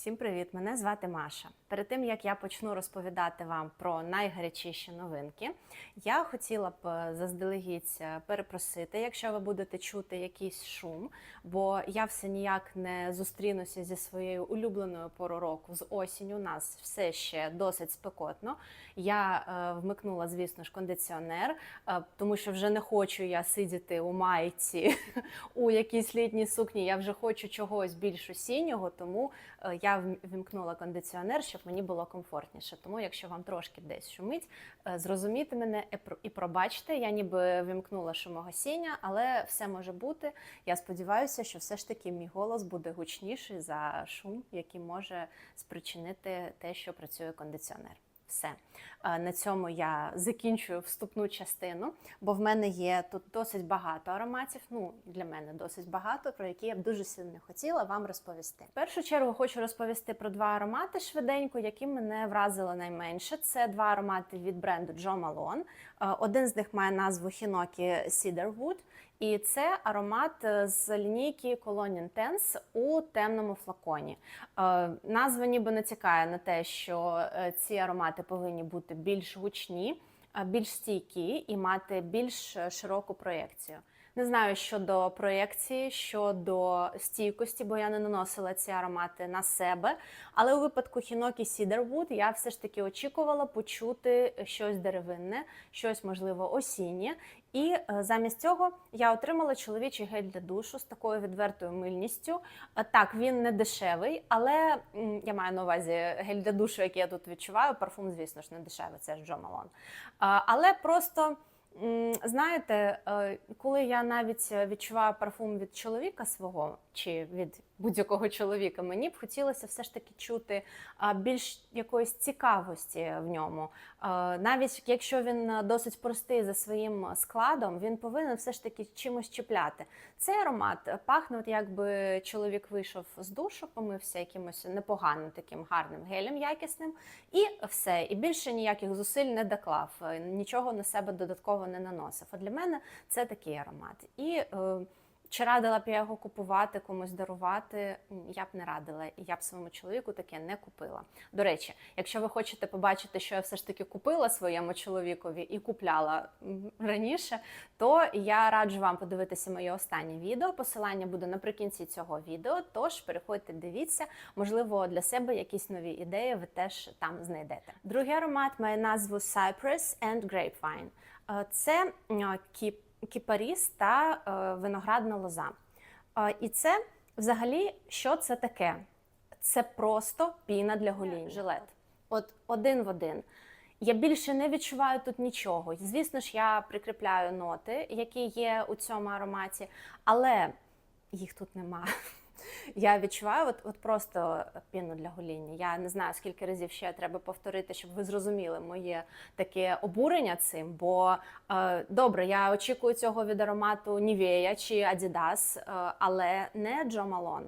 Всім привіт! Мене звати Маша. Перед тим як я почну розповідати вам про найгарячіші новинки, я хотіла б е, заздалегідь е, перепросити, якщо ви будете чути якийсь шум, бо я все ніяк не зустрінуся зі своєю улюбленою пору року з осінню. У нас все ще досить спекотно. Я е, вмикнула, звісно ж, кондиціонер, е, тому що вже не хочу я сидіти у майці у якійсь літній сукні. Я вже хочу чогось більш осіннього, тому я вм- вімкнула кондиціонер, щоб мені було комфортніше. Тому, якщо вам трошки десь шумить, е, зрозумійте мене і про- і пробачте. Я ніби вімкнула шумогасіння, але все може бути. Я сподіваюся, що все ж таки мій голос буде гучніший за шум, який може спричинити те, що працює кондиціонер. Все на цьому я закінчую вступну частину, бо в мене є тут досить багато ароматів. Ну для мене досить багато, про які я б дуже сильно хотіла вам розповісти. В першу чергу хочу розповісти про два аромати швиденько, які мене вразили найменше. Це два аромати від бренду Jo Malone. Е, Один з них має назву Hinoki Cedarwood. І це аромат е, з лінійки Cologne Intense у темному флаконі. Е, Назва ніби натякає на те, що ці аромати повинні бути більш гучні, більш стійкі і мати більш широку проєкцію. Не знаю щодо проєкції, щодо стійкості, бо я не наносила ці аромати на себе. Але у випадку Hinoki Cedarwood я все ж таки очікувала почути щось деревинне, щось можливо осіннє. І е, замість цього я отримала чоловічий гель для душу з такою відвертою мильністю. Е, Так, він не дешевий, але я маю на увазі гель для душу, який я тут відчуваю. Парфум, звісно ж, не дешевий, це ж Джо Малон. Але просто. Знаєте, е, коли я навіть відчуваю парфум від чоловіка свого чи від будь-якого чоловіка, мені б хотілося все ж таки чути більш якоїсь цікавості в ньому. Навіть якщо він досить простий за своїм складом, він повинен все ж таки чимось чіпляти. Цей аромат пахне, от якби чоловік вийшов з душу, помився якимось непоганим таким гарним гелем якісним, і все. І більше ніяких зусиль не доклав, нічого на себе додатково не наносив. А для мене це такий аромат. І е, чи радила б я його купувати, комусь дарувати? Я б не радила, і я б своєму чоловіку таке не купила. До речі, якщо ви хочете побачити, що я все ж таки купила своєму чоловікові і купляла раніше, то я раджу вам подивитися моє останнє відео. Посилання буде наприкінці цього відео. Тож переходьте, дивіться, можливо, для себе якісь нові ідеї ви теж там знайдете. Другий аромат має назву Cypress and Grapevine. Е, Це кіп кіпаріс та е, виноградна лоза. Е, і це взагалі що це таке? Це просто піна для гоління. Жилет. От один в один. Я більше не відчуваю тут нічого. Звісно ж, я прикріпляю ноти, які є у цьому ароматі, але їх тут немає. Я відчуваю от, от просто піну для гоління. Я не знаю, скільки разів ще треба повторити, щоб ви зрозуміли моє таке обурення цим. Бо е, добре, я очікую цього від аромату Нівея чи Адідас, е, але не Джо Малон.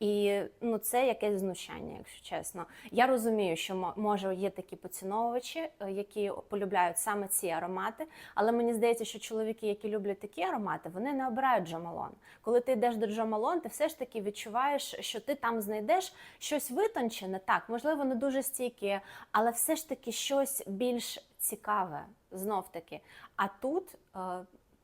І ну, це якесь знущання, якщо чесно. Я розумію, що мо- може є такі поціновувачі, е, які полюбляють саме ці аромати, але мені здається, що чоловіки, які люблять такі аромати, вони не обирають Джомалон. Коли ти йдеш до Джомалон, ти все ж таки відчуваєш, що ти там знайдеш щось витончене, так, можливо, не дуже стійке, але все ж таки щось більш цікаве, знов таки. А тут е,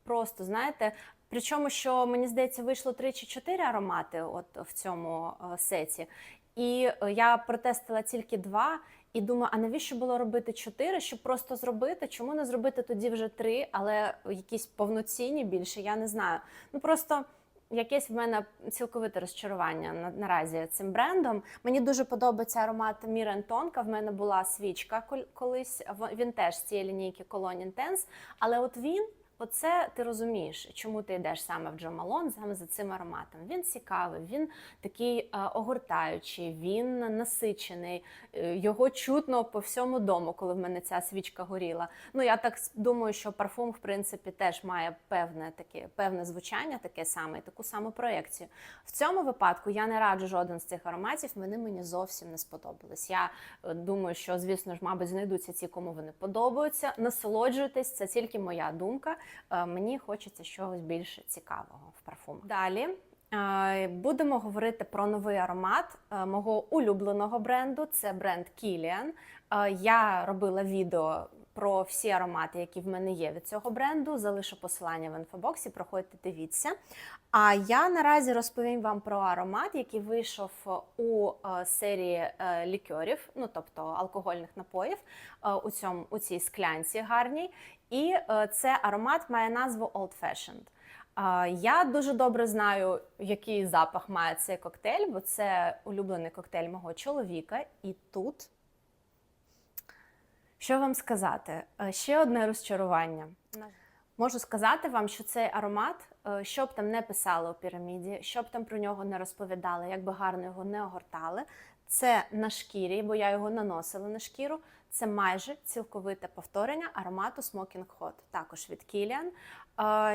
просто знаєте. Причому, що мені здається, вийшло 3 чи 4 аромати от в цьому е, сеті. І е, я протестила тільки два. І думаю, а навіщо було робити чотири, щоб просто зробити? Чому не зробити тоді вже три, але якісь повноцінні більше? Я не знаю. Ну просто якесь в мене цілковите розчарування на, наразі цим брендом. Мені дуже подобається аромат Мірен Тонка. В мене була свічка колись. Він теж з цієї лінійки Cologne Intense, але от він. Оце ти розумієш, чому ти йдеш саме в Джо Малон, саме за цим ароматом. Він цікавий, він такий е, огортаючий, він насичений. е, Його чутно по всьому дому, коли в мене ця свічка горіла. Ну я так думаю, що парфум, в принципі, теж має певне таке певне звучання, таке саме, таку саму проєкцію. В цьому випадку я не раджу жоден з цих ароматів. Вони мені зовсім не сподобались. Я е, думаю, що звісно ж, мабуть, знайдуться ті, кому вони подобаються. Насолоджуйтесь, це тільки моя думка. Е, Мені хочеться чогось більш цікавого в парфумах. Далі Е, Будемо говорити про новий аромат е, мого улюбленого бренду. Це бренд Kilian. Я робила відео про всі аромати, які в мене є від цього бренду. Залишу посилання в інфобоксі. Проходьте, дивіться. А я наразі розповім вам про аромат, який вийшов у серії лікерів, ну тобто алкогольних напоїв, у цьому у цій склянці гарній. І е, це аромат має назву Old Fashioned. Я дуже добре знаю, який запах має цей коктейль, бо це улюблений коктейль мого чоловіка. І тут, що вам сказати? Е, Ще одне розчарування. Можу сказати вам, що цей аромат, е, що б там не писали у піраміді, що б там про нього не розповідали, як би гарно його не огортали, це на шкірі, бо я його наносила на шкіру. Це майже цілковите повторення аромату Smoking Hot, також від Kilian.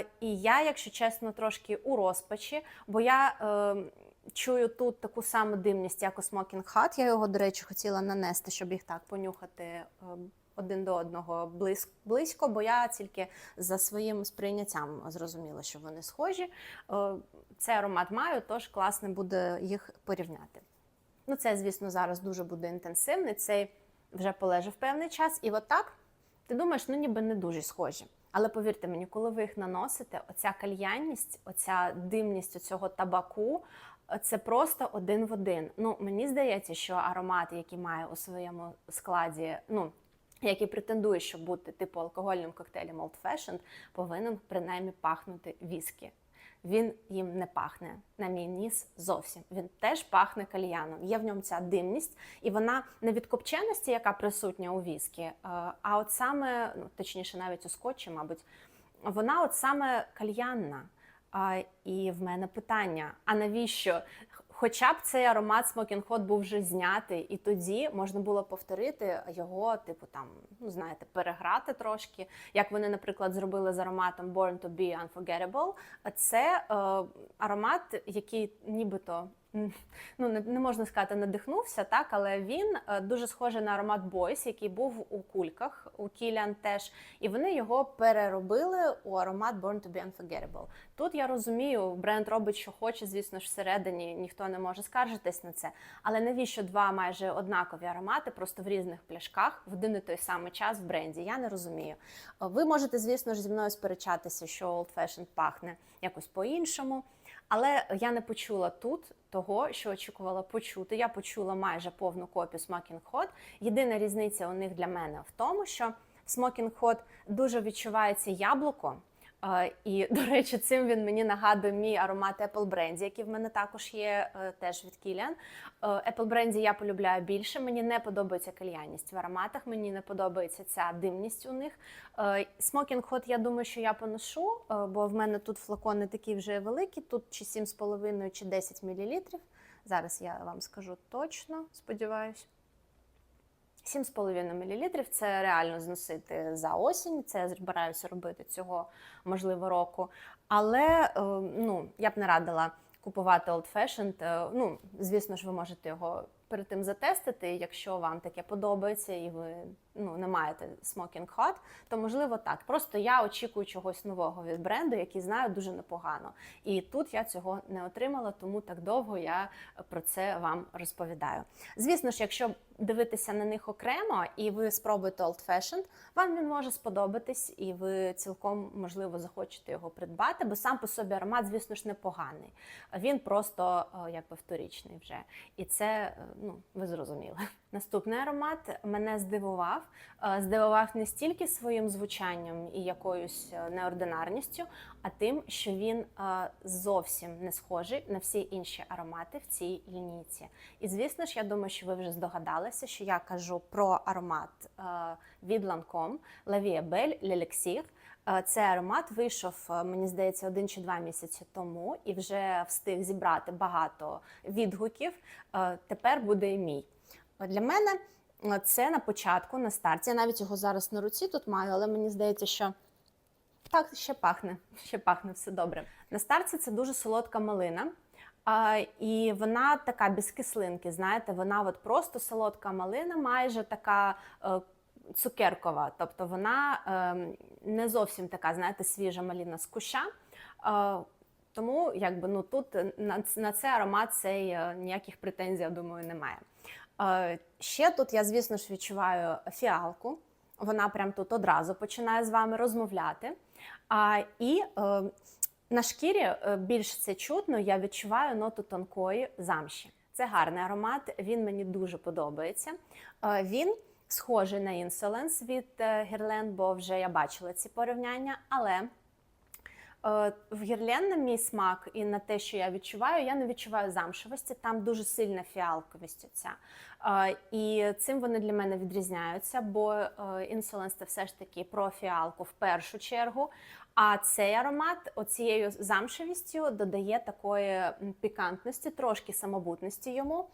Е, і я, якщо чесно, трошки у розпачі, бо я е, чую тут таку саму димність, як у Smoking Hot. Я його, до речі, хотіла нанести, щоб їх так понюхати е, один до одного близь- близько, бо я тільки за своїм сприйняттям зрозуміла, що вони схожі. Е, Цей аромат маю, тож класно буде їх порівняти. Ну, це, звісно, зараз дуже буде інтенсивний. Цей вже полежав певний час, і от так ти думаєш, ну ніби не дуже схожі. Але повірте мені, коли ви їх наносите, оця кальянність, оця димність цього табаку, це просто один в один. Ну, мені здається, що аромат, який має у своєму складі, ну який претендує, щоб бути типу алкогольним коктейлем Old Fashioned, повинен принаймні пахнути віскі. Він їм не пахне на мій ніс зовсім. Він теж пахне кальяном. Є в ньому ця димність, і вона не від копченості, яка присутня у віскі, е, а от саме, ну точніше, навіть у скотчі, мабуть, вона от саме кальянна. А, І в мене питання: а навіщо? Хоча б цей аромат Smoking Hot був вже знятий, і тоді можна було повторити його, типу там, ну знаєте, переграти трошки, як вони, наприклад, зробили з ароматом Born to be Unforgettable. Це е, аромат, який нібито ну не, не можна сказати, надихнувся, так, але він е, дуже схожий на аромат Boys, який був у кульках, у Kilian теж, і вони його переробили у аромат Born to be Unforgettable. Тут я розумію, бренд робить, що хоче, звісно ж, всередині ніхто не може скаржитись на це. Але навіщо два майже однакові аромати, просто в різних пляшках в один і той самий час в бренді? Я не розумію. Ви можете, звісно ж, зі мною сперечатися, що Old Fashioned пахне якось по-іншому. Але я не почула тут того, що очікувала почути. Я почула майже повну копію Smoking Hot. Єдина різниця у них для мене в тому, що в Smoking Hot дуже відчувається яблуко. Е, І, до речі, цим він мені нагадує мій аромат Apple Brandy, який в мене також є е, теж від Kilian. Е, Apple Brandy я полюбляю більше. Мені не подобається кальянність в ароматах, мені не подобається ця димність у них. Е, Smoking Hot, я думаю, що я поношу, е, бо в мене тут флакони такі вже великі, тут чи 7,5 чи 10 мл. Зараз я вам скажу точно, сподіваюсь. 7,5 мл це реально зносити за осінь. Це я збираюся робити цього можливо року. Але е, ну, я б не радила купувати Old Fashioned. Е, Ну, звісно ж, ви можете його перед тим затестити. Якщо вам таке подобається і ви ну, не маєте Smoking Hot, то можливо так. Просто я очікую чогось нового від бренду, який знаю дуже непогано. І тут я цього не отримала, тому так довго я про це вам розповідаю. Звісно ж, якщо дивитися на них окремо і ви спробуєте Old Fashioned, вам він може сподобатись, і ви цілком можливо захочете його придбати, бо сам по собі аромат, звісно ж, непоганий. Він просто якби вторічний вже. І це, е, ну, ви зрозуміли. Наступний аромат мене здивував. Е, Здивував не стільки своїм звучанням і якоюсь е, неординарністю, а тим, що він е, зовсім не схожий на всі інші аромати в цій лінійці. І звісно ж, я думаю, що ви вже здогадалися, що я кажу про аромат від Lancome La Vie Belle Цей аромат вийшов, мені здається, один чи два місяці тому і вже встиг зібрати багато відгуків. Тепер буде і мій. Для мене е, це на початку, на старті. Я навіть його зараз на руці тут маю, але мені здається, що так ще пахне, ще пахне все добре. На старті це дуже солодка малина. А, і вона така без кислинки, знаєте, вона от просто солодка малина, майже така е, цукеркова. Тобто вона е, не зовсім така, знаєте, свіжа малина з куща. Е, Тому якби ну тут на, на цей аромат цей е, ніяких претензій, я думаю, немає. Е, ще тут я, звісно ж, відчуваю фіалку. Вона прям тут одразу починає з вами розмовляти. А, і е, на шкірі е, більш це чутно, я відчуваю ноту тонкої замші. Це гарний аромат, він мені дуже подобається. Е, він схожий на Insolence від е, Guerlain, бо вже я бачила ці порівняння, але в Guerlain на мій смак і на те, що я відчуваю, я не відчуваю замшевості, там дуже сильна фіалковість оця. Е, І цим вони для мене відрізняються, бо е, Insolence це все ж таки про фіалку в першу чергу. А цей аромат оцією замшевістю додає такої пікантності, трошки самобутності йому.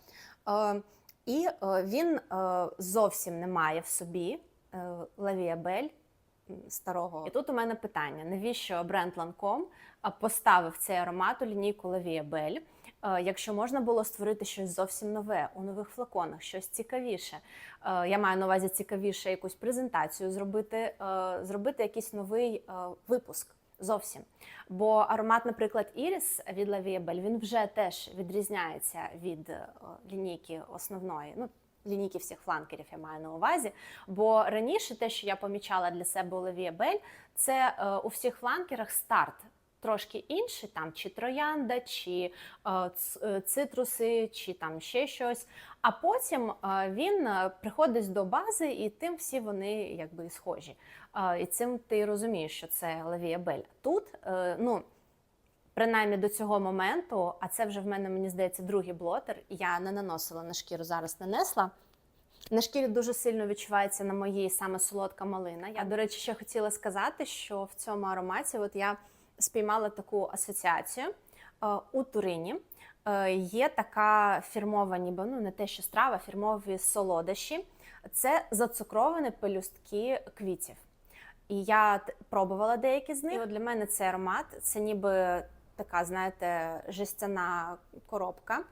Е, І е, він е, зовсім не має в собі лавіабель старого. І тут у мене питання: навіщо бренд Lancome поставив цей аромат у лінійку Лавіабель? Якщо можна було створити щось зовсім нове у нових флаконах, щось цікавіше. Я маю на увазі цікавіше якусь презентацію зробити, зробити якийсь новий випуск. Зовсім. Бо аромат, наприклад, Іріс від Лавіабель, він вже теж відрізняється від лінійки основної. Ну, лінійки всіх фланкерів я маю на увазі. Бо раніше те, що я помічала для себе у Лавіабель, це е, у всіх фланкерах старт. Трошки інший, там чи троянда, чи е, е, цитруси, чи там ще щось. А потім е, він е, приходить до бази, і тим всі вони якби схожі. Е, і цим ти розумієш, що це лавіабель. Тут, е, ну. Принаймні до цього моменту, а це вже в мене, мені здається, другий блотер. Я не наносила на шкіру, зараз нанесла. На шкірі дуже сильно відчувається на моїй саме солодка малина. Я, до речі, ще хотіла сказати, що в цьому ароматі от я спіймала таку асоціацію Е, у Турині. е, Є така фірмова, ніби ну не те, що страва, фірмові солодощі. Це зацукровані пелюстки квітів. І я пробувала деякі з них. І от для мене цей аромат це ніби така, знаєте, жестяна коробка. Е,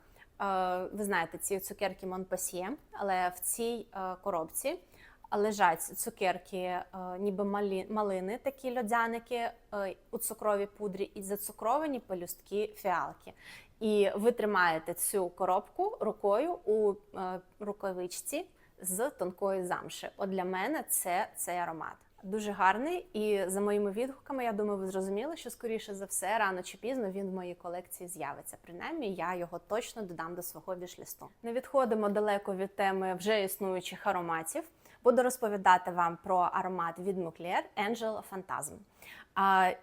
Ви знаєте, ці цукерки Монпасьє, але в цій е, коробці лежать цукерки, е, ніби малини, такі льодяники у цукровій пудрі, і зацукровані пелюстки фіалки. І ви тримаєте цю коробку рукою у рукавичці з тонкої замши. От для мене це цей аромат. Дуже гарний, і за моїми відгуками, я думаю, ви зрозуміли, що скоріше за все, рано чи пізно він в моїй колекції з'явиться. Принаймні, я його точно додам до свого вішлісту. Не відходимо далеко від теми вже існуючих ароматів. Буду розповідати вам про аромат від Mugler Angel Phantasm.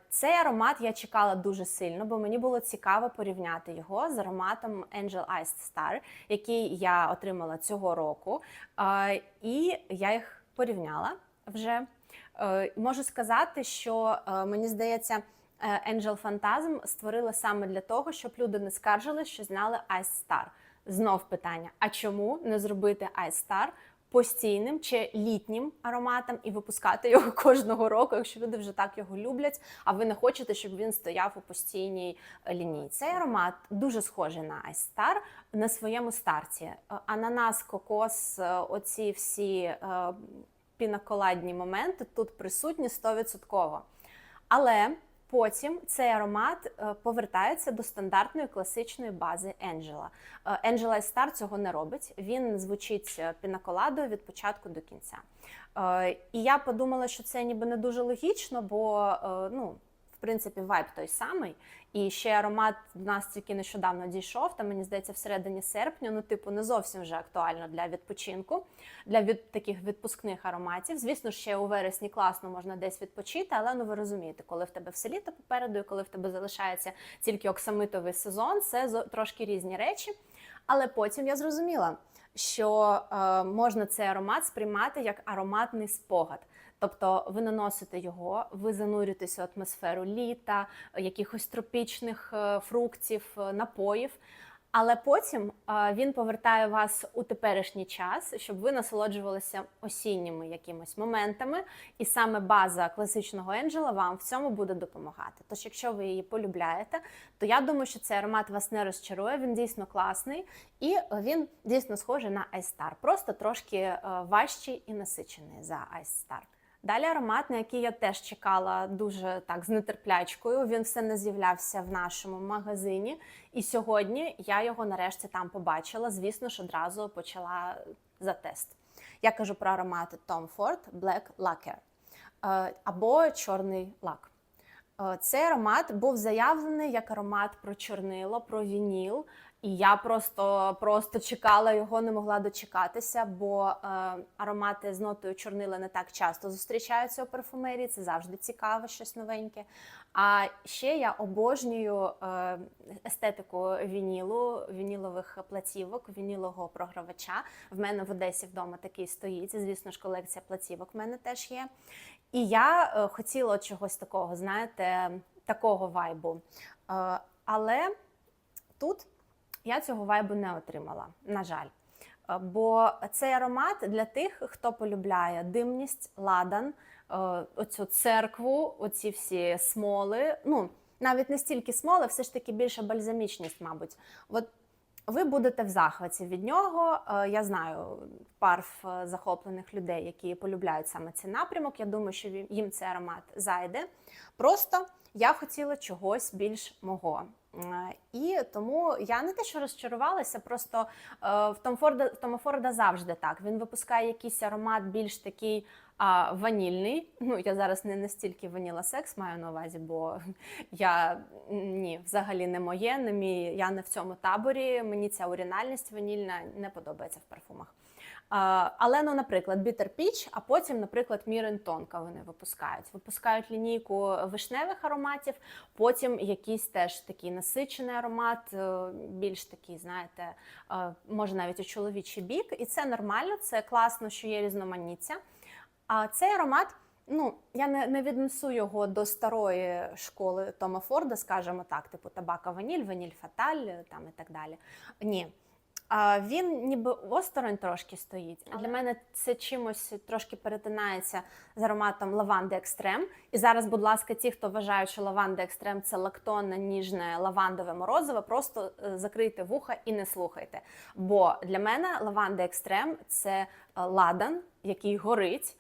Цей аромат я чекала дуже сильно, бо мені було цікаво порівняти його з ароматом Angel Iced Star, який я отримала цього року. І я їх порівняла вже. Е, Можу сказати, що е, мені здається, е, Angel Phantasm створили саме для того, щоб люди не скаржили, що зняли Ice Star. Знов питання: а чому не зробити Ice Star постійним чи літнім ароматом і випускати його кожного року, якщо люди вже так його люблять, а ви не хочете, щоб він стояв у постійній лінії. Цей аромат дуже схожий на Ice Star на своєму старті. Ананас, кокос, оці всі пінаколадні моменти тут присутні 100%. Але потім цей аромат е, повертається до стандартної класичної бази. Енджела Angela Ice Star цього не робить. Він звучить е, пінаколадою від початку до кінця. Е, І я подумала, що це ніби не дуже логічно, бо ну. В принципі, вайб той самий. І ще аромат в нас тільки нещодавно дійшов, там, мені здається, всередині серпня, ну, типу, не зовсім вже актуально для відпочинку, для від таких відпускних ароматів. Звісно, ще у вересні класно можна десь відпочити, але ну ви розумієте, коли в тебе все літо попереду, і коли в тебе залишається тільки оксамитовий сезон, це трошки різні речі. Але потім я зрозуміла, що е, можна цей аромат сприймати як ароматний спогад. Тобто ви наносите його, ви занурюєтеся в атмосферу літа, якихось тропічних е, фруктів, е, напоїв. Але потім е, він повертає вас у теперішній час, щоб ви насолоджувалися осінніми якимось моментами, і саме база класичного енджела вам в цьому буде допомагати. Тож, якщо ви її полюбляєте, то я думаю, що цей аромат вас не розчарує. Він дійсно класний і він дійсно схожий на Star, просто трошки важчий і насичений за Star. Далі аромат, на який я теж чекала дуже так з нетерплячкою. Він все не з'являвся в нашому магазині. І сьогодні я його нарешті там побачила. Звісно ж, одразу почала за тест. Я кажу про аромат Tom Ford Black Lacquer е, або чорний лак. Е, Цей аромат був заявлений як аромат про чорнило, про вініл. І я просто просто чекала його, не могла дочекатися, бо е, аромати з нотою чорнила не так часто зустрічаються у парфумерії. Це завжди цікаво, щось новеньке. А ще я обожнюю е, естетику вінілу, вінілових платівок, вінілового програвача. В мене в Одесі вдома такий стоїть. Звісно ж, колекція платівок в мене теж є. І я е, хотіла чогось такого, знаєте, такого вайбу. Е, але тут я цього вайбу не отримала, на жаль. Е, Бо цей аромат для тих, хто полюбляє димність, ладан, е, оцю церкву, оці всі смоли. Ну, навіть не стільки смоли, все ж таки більше бальзамічність, мабуть. От ви будете в захваті від нього. Е, Я знаю парф захоплених людей, які полюбляють саме цей напрямок. Я думаю, що їм цей аромат зайде. Просто я хотіла чогось більш мого. Е, І тому я не те, що розчарувалася, просто е, в Том Форда, в Тома Форда завжди так. Він випускає якийсь аромат більш такий а, ванільний. Ну, я зараз не настільки ваніла секс маю на увазі, бо я ні, взагалі не моє, не мій, я не в цьому таборі. Мені ця оригінальність ванільна не подобається в парфумах. Але, ну, наприклад, Bitter Peach, а потім, наприклад, Мірен Тонка вони випускають. Випускають лінійку вишневих ароматів, потім якийсь теж такий насичений аромат, е, більш такий, знаєте, е, може навіть у чоловічий бік. І це нормально, це класно, що є різноманіття. А цей аромат, ну я не, не віднесу його до старої школи Тома Форда, скажімо так, типу табака ваніль, ваніль фаталь там і так далі. Ні. А він ніби осторонь трошки стоїть. Для мене це чимось трошки перетинається з ароматом лаванди екстрем. І зараз, будь ласка, ті, хто вважають, що лаванда екстрем це лактонне, ніжне лавандове морозиво, просто е, закрийте вуха і не слухайте. Бо для мене лаванда екстрем це е, ладан, який горить.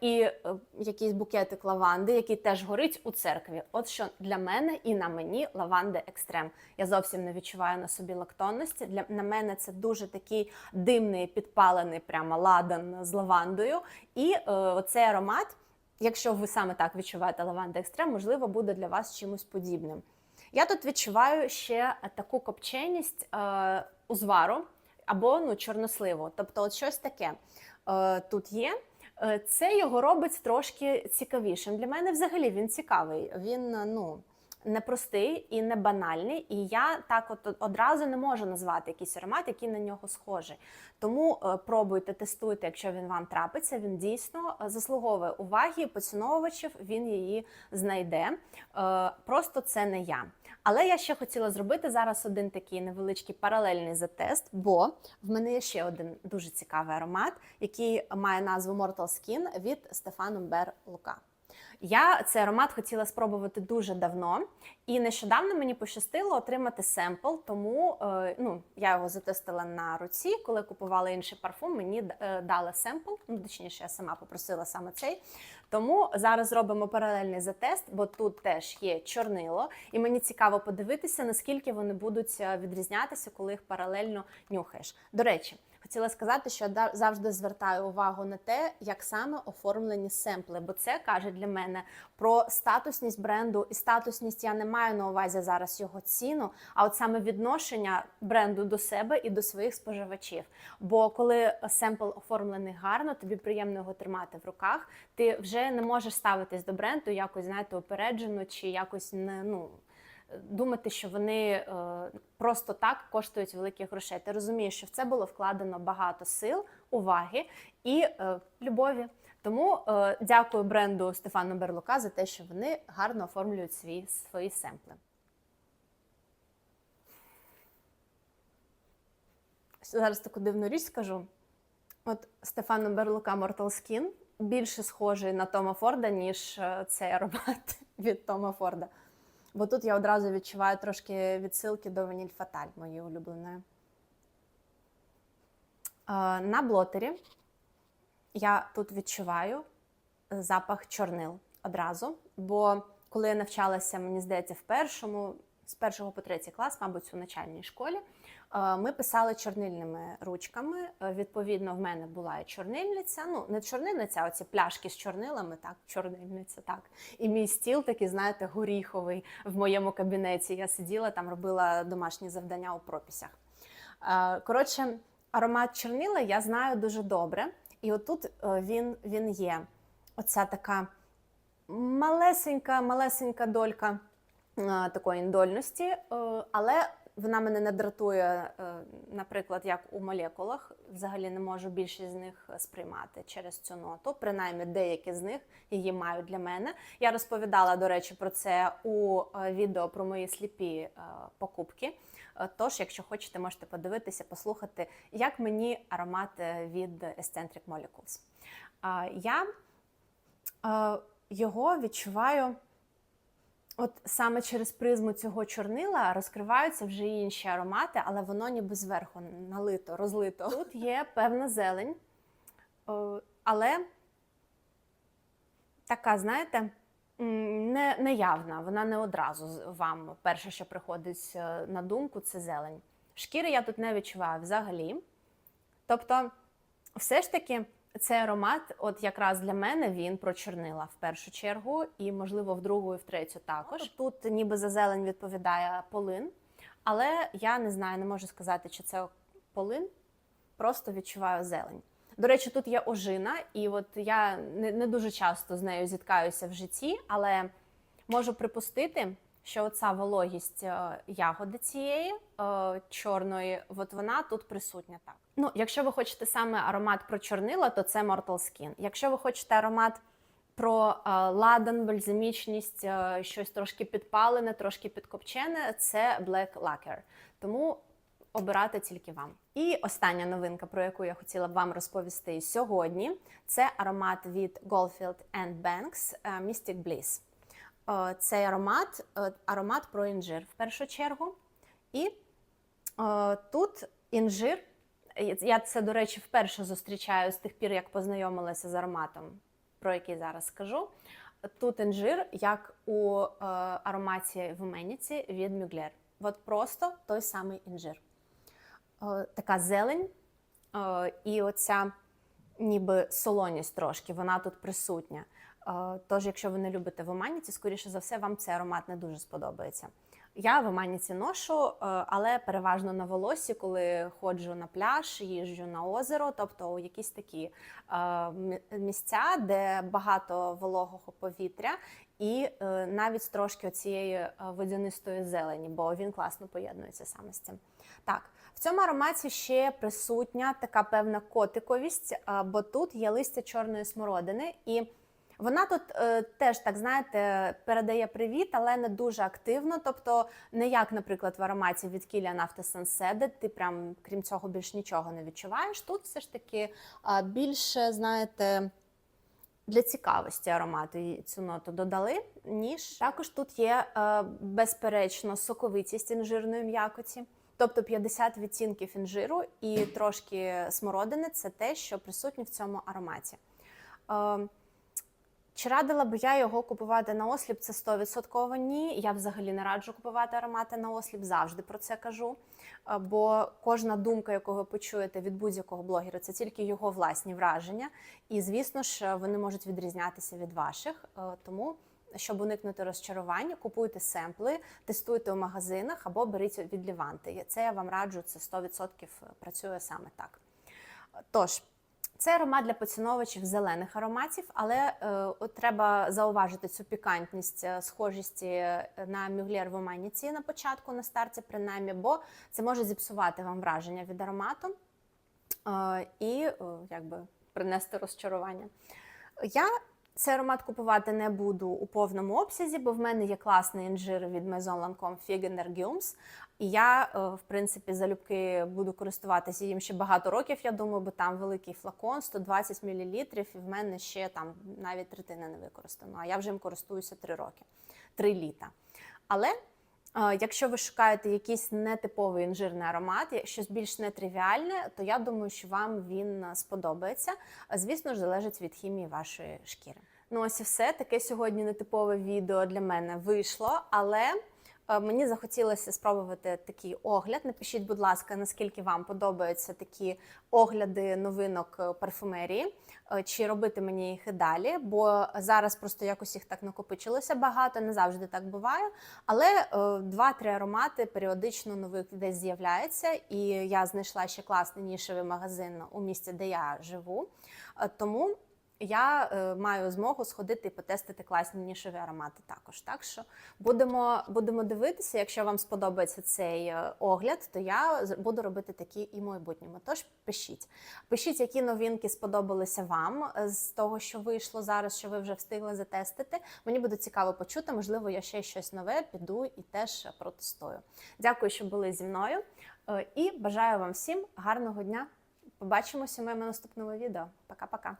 І е, якийсь букетик лаванди, який теж горить у церкві. От що для мене і на мені лаванда екстрем. Я зовсім не відчуваю на собі лактонності. Для на мене це дуже такий димний, підпалений прямо ладан з лавандою. І е, оцей аромат, якщо ви саме так відчуваєте лаванда екстрем, можливо, буде для вас чимось подібним. Я тут відчуваю ще таку копченість е, узвару або ну, чорносливу. Тобто, от щось таке е, тут є. Е, Це його робить трошки цікавішим. Для мене взагалі він цікавий. Він е, ну непростий і не банальний. І я так от одразу не можу назвати якийсь аромат, який на нього схожий. Тому е, пробуйте, тестуйте, якщо він вам трапиться. Він дійсно е, заслуговує уваги поціновувачів. Він її знайде. Е, Просто це не я. Але я ще хотіла зробити зараз один такий невеличкий паралельний затест, бо в мене є ще один дуже цікавий аромат, який має назву Mortal Skin від Стефану Бер Лука. Я цей аромат хотіла спробувати дуже давно, і нещодавно мені пощастило отримати семпл, тому е, ну, я його затестила на руці. Коли купувала інший парфум, мені е, дали семпл, ну точніше, я сама попросила саме цей. Тому зараз зробимо паралельний затест, бо тут теж є чорнило, і мені цікаво подивитися, наскільки вони будуть е, відрізнятися, коли їх паралельно нюхаєш. До речі, хотіла сказати, що я завжди звертаю увагу на те, як саме оформлені семпли, бо це каже для мене про статусність бренду, і статусність я не маю на увазі зараз його ціну, а от саме відношення бренду до себе і до своїх споживачів. Бо коли семпл оформлений гарно, тобі приємно його тримати в руках, ти вже не можеш ставитись до бренду якось, знаєте, упереджено чи якось не ну. Думати, що вони е, просто так коштують великих грошей. Ти розумієш, що в це було вкладено багато сил, уваги і е, любові. Тому е, дякую бренду Стефану Берлука за те, що вони гарно оформлюють свої, свої семпли. Зараз таку дивну річ скажу. От Стефано Берлука Mortal Skin більше схожий на Тома Форда, ніж цей аромат від Тома Форда. Бо тут я одразу відчуваю трошки відсилки до Ваніль Фаталь, моєї улюбленої. Е, На блотері я тут відчуваю запах чорнил одразу. Бо коли я навчалася, мені здається, в першому, з першого по третій клас, мабуть, у начальній школі, ми писали чорнильними ручками. Е, Відповідно, в мене була чорнильниця. Ну, не чорнильниця, а оці пляшки з чорнилами, так, чорнильниця, так. І мій стіл такий, знаєте, горіховий в моєму кабінеті. Я сиділа там, робила домашні завдання у прописях. Е, Коротше, аромат чорнила я знаю дуже добре. І отут е, він, він є. Оця така малесенька, малесенька долька е, такої індольності, е, але вона мене не дратує, е, наприклад, як у молекулах. Взагалі не можу більшість з них сприймати через цю ноту. Принаймні, деякі з них її мають для мене. Я розповідала, до речі, про це у е, відео про мої сліпі е, покупки. Е, Тож, якщо хочете, можете подивитися, послухати, як мені аромат е, від Eccentric Molecules. Я е, його відчуваю. От саме через призму цього чорнила розкриваються вже інші аромати, але воно ніби зверху налито, розлито. Тут є певна зелень, е, але така, знаєте, не, неявна, вона не одразу вам перше, що приходить е, на думку, це зелень. Шкіри я тут не відчуваю взагалі. Тобто, все ж таки, цей аромат, от якраз для мене він про чорнила в першу чергу, і, можливо, в другу і в третю також. Тут ніби за зелень відповідає полин, але я не знаю, не можу сказати, чи це полин, просто відчуваю зелень. До речі, тут є ожина, і от я не, не дуже часто з нею зіткаюся в житті, але можу припустити, що оця вологість е, ягоди цієї е, чорної, от вона тут присутня так. Ну, якщо ви хочете саме аромат про чорнила, то це Mortal Skin. Якщо ви хочете аромат про е, ладан, бальзамічність, щось трошки підпалене, трошки підкопчене, це Black Lacquer. Тому обирати тільки вам. І остання новинка, про яку я хотіла б вам розповісти сьогодні, це аромат від Goldfield Banks Mystic Bliss. Е, Цей аромат е, аромат про інжир в першу чергу. І е, тут інжир. Я це, до речі, вперше зустрічаю з тих пір, як познайомилася з ароматом, про який зараз скажу. Тут інжир, як у ароматі в Меніці від Мюглер. От просто той самий інжир. Така зелень, і оця ніби солоність трошки, вона тут присутня. Е, Тож, якщо ви не любите в Оманіці, скоріше за все, вам цей аромат не дуже сподобається. Я в Оманіці ношу, е, але переважно на волосі, коли ходжу на пляж, їжджу на озеро, тобто у якісь такі е, місця, де багато вологого повітря, і навіть трошки цієї водянистої зелені, бо він класно поєднується саме з цим. Так, в цьому ароматі ще присутня така певна котиковість, бо тут є листя чорної смородини, і вона тут е, теж так знаєте передає привіт, але не дуже активно. Тобто, не як, наприклад, в ароматі від Kilian After Sunset, ти прям крім цього більш нічого не відчуваєш. Тут все ж таки е, більше, знаєте. Для цікавості аромату і цю ноту додали, ніж також тут є е, безперечно соковитість інжирної м'якоті, тобто 50 відтінків інжиру і трошки смородини це те, що присутнє в цьому ароматі. Е, чи радила б я його купувати на осліп? Це 100% ні. Я взагалі не раджу купувати аромати на осліп, завжди про це кажу. Е, Бо кожна думка, яку ви почуєте від будь-якого блогера, це тільки його власні враження. І, звісно ж, вони можуть відрізнятися від ваших. Е, Тому, щоб уникнути розчарування, купуйте семпли, тестуйте у магазинах або беріть від Ліванти. Це я вам раджу, це 100% працює саме так. Тож, це аромат для поціновувачів зелених ароматів, але е, от треба зауважити цю пікантність, е, схожість е, на мюглєр в Оманіці на початку, на старті, принаймні, бо це може зіпсувати вам враження від аромату е, і е, якби принести розчарування. Я цей аромат купувати не буду у повному обсязі, бо в мене є класний інжир від Maison Lancome Figen Ergumes. І я, е, в принципі, залюбки буду користуватися їм ще багато років, я думаю, бо там великий флакон, 120 мл, і в мене ще там навіть третина не використано. А я вже їм користуюся 3 роки, 3 літа. Але якщо ви шукаєте якийсь нетиповий інжирний аромат, щось більш нетривіальне, то я думаю, що вам він е, сподобається. Е, Звісно ж, залежить від хімії вашої шкіри. Ну ось і все. Таке сьогодні нетипове відео для мене вийшло, але е, мені захотілося спробувати такий огляд. Напишіть, будь ласка, наскільки вам подобаються такі огляди новинок е, парфумерії, е, чи робити мені їх і далі, бо зараз просто якось їх так накопичилося багато, не завжди так буває. Але е, два-три аромати періодично нових десь з'являється, і я знайшла ще класний нішевий магазин у місті, де я живу. Е, Тому я е, маю змогу сходити і потестити класні нішеві аромати також. Так що будемо, будемо дивитися. Якщо вам сподобається цей е, огляд, то я буду робити такі і в майбутньому. Тож пишіть. Пишіть, які новинки сподобалися вам е, з того, що вийшло зараз, що ви вже встигли затестити. Мені буде цікаво почути. Можливо, я ще щось нове піду і теж протестую. Дякую, що були зі мною. Е, І бажаю вам всім гарного дня. Побачимося в моєму наступному відео. Пока-пока.